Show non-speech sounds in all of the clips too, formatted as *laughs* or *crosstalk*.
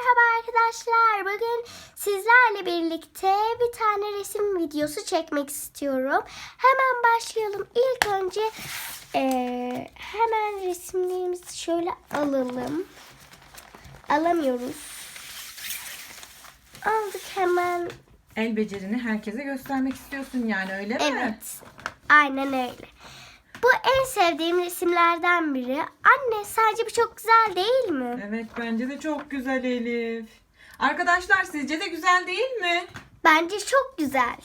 Merhaba arkadaşlar. Bugün sizlerle birlikte bir tane resim videosu çekmek istiyorum. Hemen başlayalım. İlk önce eee, hemen resimlerimizi şöyle alalım. Alamıyoruz. Aldık hemen. El becerini herkese göstermek istiyorsun yani öyle mi? Evet. Aynen öyle. Bu en sevdiğim resimlerden biri. Anne sence bu çok güzel değil mi? Evet bence de çok güzel Elif. Arkadaşlar sizce de güzel değil mi? Bence çok güzel.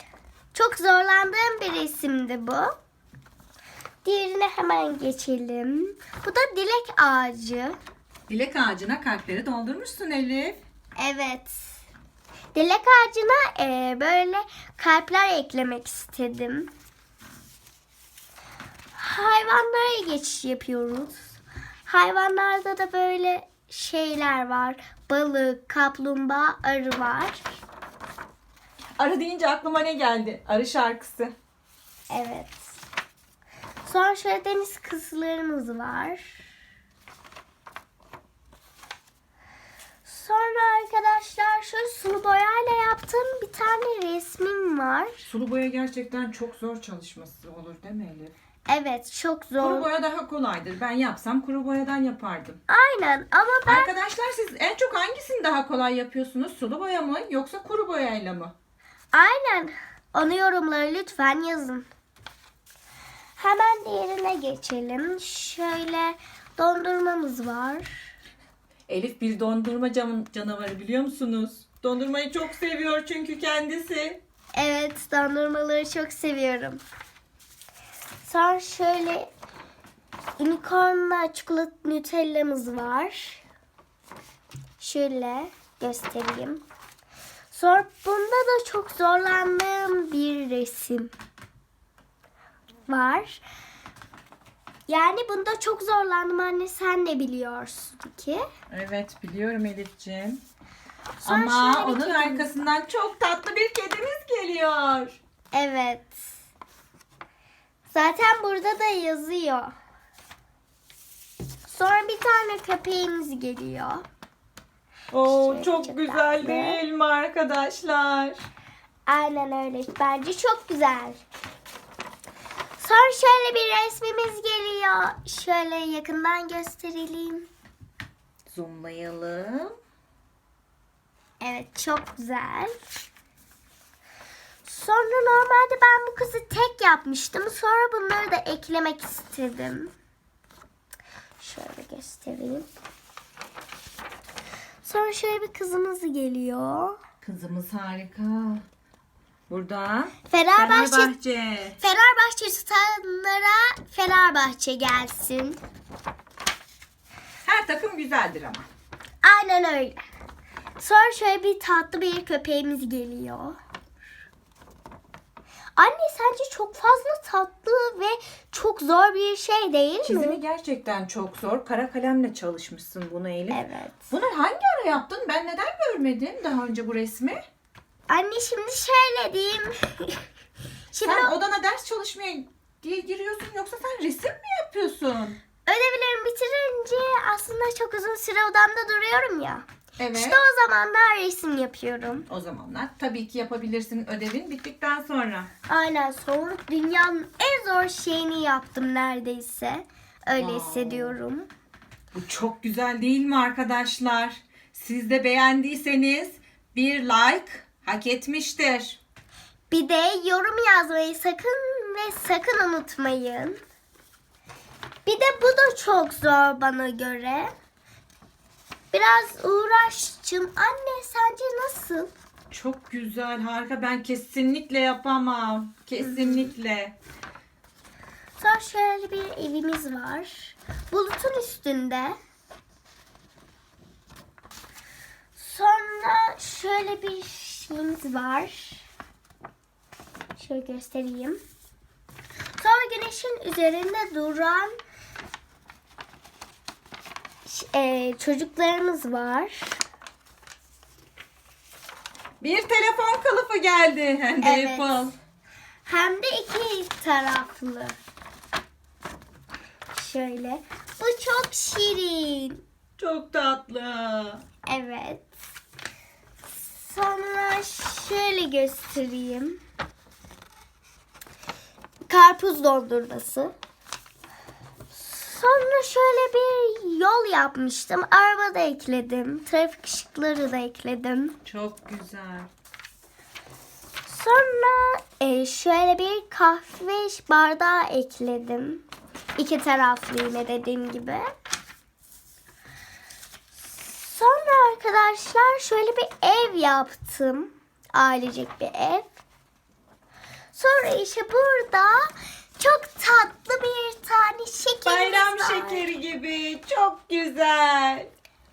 Çok zorlandığım bir resimdi bu. Diğerine hemen geçelim. Bu da dilek ağacı. Dilek ağacına kalpleri doldurmuşsun Elif. Evet. Dilek ağacına e, böyle kalpler eklemek istedim. Hayvanlara geçiş yapıyoruz. Hayvanlarda da böyle şeyler var. Balık, kaplumbağa, arı var. Arı deyince aklıma ne geldi? Arı şarkısı. Evet. Sonra şöyle deniz kızlarımız var. Sonra arkadaşlar şöyle sulu boyayla yaptığım bir tane resmim var. Sulu boya gerçekten çok zor çalışması olur değil mi Elif? Evet çok Kuru zor. boya daha kolaydır. Ben yapsam kuru boyadan yapardım. Aynen ama ben Arkadaşlar siz en çok hangisini daha kolay yapıyorsunuz? Sulu boya mı yoksa kuru boyayla mı? aynen onu yorumlara lütfen yazın. Hemen diğerine geçelim. Şöyle dondurmamız var. Elif bir dondurma cam- canavarı biliyor musunuz? Dondurmayı çok seviyor çünkü kendisi. Evet, dondurmaları çok seviyorum. Sonra şöyle unicornla çikolata nutellamız var. Şöyle göstereyim. Sonra bunda da çok zorlandığım bir resim var. Yani bunda çok zorlandım anne sen de biliyorsun ki. Evet biliyorum Elif'ciğim. Sonra Ama şöyle onun kedimiz arkasından çok tatlı bir kedimiz geliyor. Evet. Zaten burada da yazıyor. Sonra bir tane köpeğimiz geliyor. Oo çok çok güzel tatlı. değil mi arkadaşlar? Aynen öyle. Bence çok güzel. Sonra şöyle bir resmimiz geliyor. Şöyle yakından gösterelim. Zoomlayalım. Evet çok güzel. Sonra normalde ben bu kızı tek yapmıştım. Sonra bunları da eklemek istedim. Şöyle göstereyim. Sonra şöyle bir kızımız geliyor. Kızımız harika. Burada Fenerbahçe Fenerbahçe. Fenerbahçe tutanlara Fenerbahçe gelsin. Her takım güzeldir ama. Aynen öyle. Sonra şöyle bir tatlı bir köpeğimiz geliyor. Anne sence çok fazla tatlı ve çok zor bir şey değil mi? Çizimi gerçekten çok zor. Kara kalemle çalışmışsın bunu Elif. Evet. Bunu hangi ara yaptın? Ben neden görmedim daha önce bu resmi? Anne şimdi şöyle diyeyim. *laughs* şimdi Sen odana ders çalışmaya diye giriyorsun yoksa sen resim mi yapıyorsun? ödevlerimi bitirince aslında çok uzun süre odamda duruyorum ya. Evet. İşte o zamanlar resim yapıyorum. O zamanlar tabii ki yapabilirsin ödevin bittikten sonra. Aynen sonra dünyanın en zor şeyini yaptım neredeyse. Öyle Wow. hissediyorum. Bu çok güzel değil mi arkadaşlar? Siz de beğendiyseniz bir like hak etmiştir. Bir de yorum yazmayı sakın ve sakın unutmayın. Bir de bu da çok zor bana göre. Biraz uğraştım. Anne sence nasıl? Çok güzel, harika. Ben kesinlikle yapamam. Kesinlikle. Sonra şöyle bir evimiz var. Bulutun üstünde. Sonra şöyle bir şeyimiz var. Şöyle göstereyim. Sonra güneşin üzerinde duran e, çocuklarımız var. Bir telefon kılıfı geldi. *laughs* Hem de Evet. Apple. Hem de iki taraflı. Şöyle. Bu çok şirin. Çok tatlı. Evet. Sonra şöyle göstereyim. Karpuz dondurması. Sonra şöyle bir yapmıştım. Araba da ekledim. Trafik ışıkları da ekledim. Çok güzel. Sonra e, şöyle bir kahve bardağı ekledim. İki taraflı yine dediğim gibi. Sonra arkadaşlar şöyle bir ev yaptım. Ailecek bir ev. Sonra işte burada çok tatlı bir tane şekerimiz Bayram var. şekeri gibi. Çok güzel.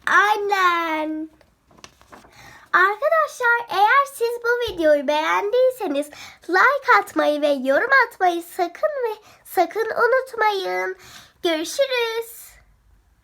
Aynen. Arkadaşlar eğer siz bu videoyu beğendiyseniz like atmayı ve yorum atmayı sakın ve sakın unutmayın. Görüşürüz.